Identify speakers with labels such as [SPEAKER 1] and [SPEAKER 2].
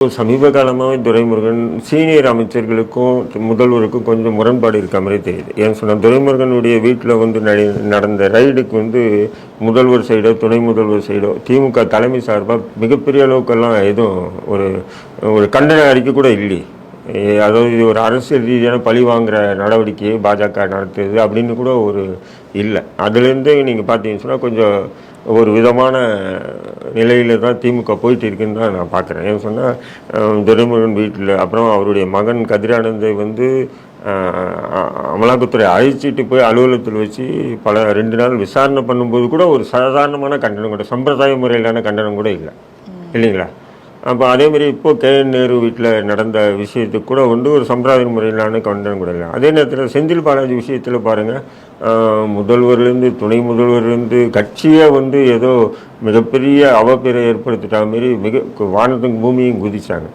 [SPEAKER 1] சமீப காலமாகவே துரைமுருகன் சீனியர் அமைச்சர்களுக்கும் முதல்வருக்கும் கொஞ்சம் முரண்பாடு இருக்க மாதிரி தெரியுது. ஏன்னு சொன்னால் துரைமுருகனுடைய வீட்டில் வந்து நடி நடந்த ரைடுக்கு வந்து முதல்வர் சைடோ துணை முதல்வர் சைடோ திமுக தலைமை சார்பாக மிகப்பெரிய அளவுக்கெல்லாம் எதுவும் ஒரு ஒரு கண்டன அறிக்கை கூட இல்லை அதாவது இது ஒரு அரசியல் ரீதியான பழி வாங்குற நடவடிக்கையை பாஜக நடத்துது அப்படின்னு கூட ஒரு இல்லை. அதுலேருந்து நீங்கள் பார்த்தீங்கன்னு சொன்னால் கொஞ்சம் ஒரு விதமான நிலையில தான் திமுக போயிட்டு இருக்குன்னு தான் நான் பார்க்குறேன். ஏன்னு சொன்னால் துரைமுருகன் வீட்டில் அப்புறம் அவருடைய மகன் கதிரானந்தை வந்து அமலாக்கத்துறை அழைச்சிட்டு போய் அலுவலகத்தில் வச்சு பல ரெண்டு நாள் விசாரணை பண்ணும்போது கூட ஒரு சாதாரணமான கண்டனம் கூட சம்பிரதாய முறையிலான கண்டனம் கூட இல்லை. இல்லைங்களா? அப்போ அதேமாரி இப்போது கே என் நேரு வீட்டில் நடந்த விஷயத்துக்கு கூட வந்து ஒரு சம்பிரதாய முறையிலான கண்டனம் கூட இல்லை அதே நேரத்தில் செந்தில் பாலாஜி விஷயத்தில் பாருங்கள் முதல்வர்லேருந்து துணை முதல்வர்லேருந்து கட்சியை வந்து ஏதோ மிகப்பெரிய அவப்பேரை ஏற்படுத்திட்டா மாரி மிக வானத்துக்கு பூமியும் குதித்தாங்க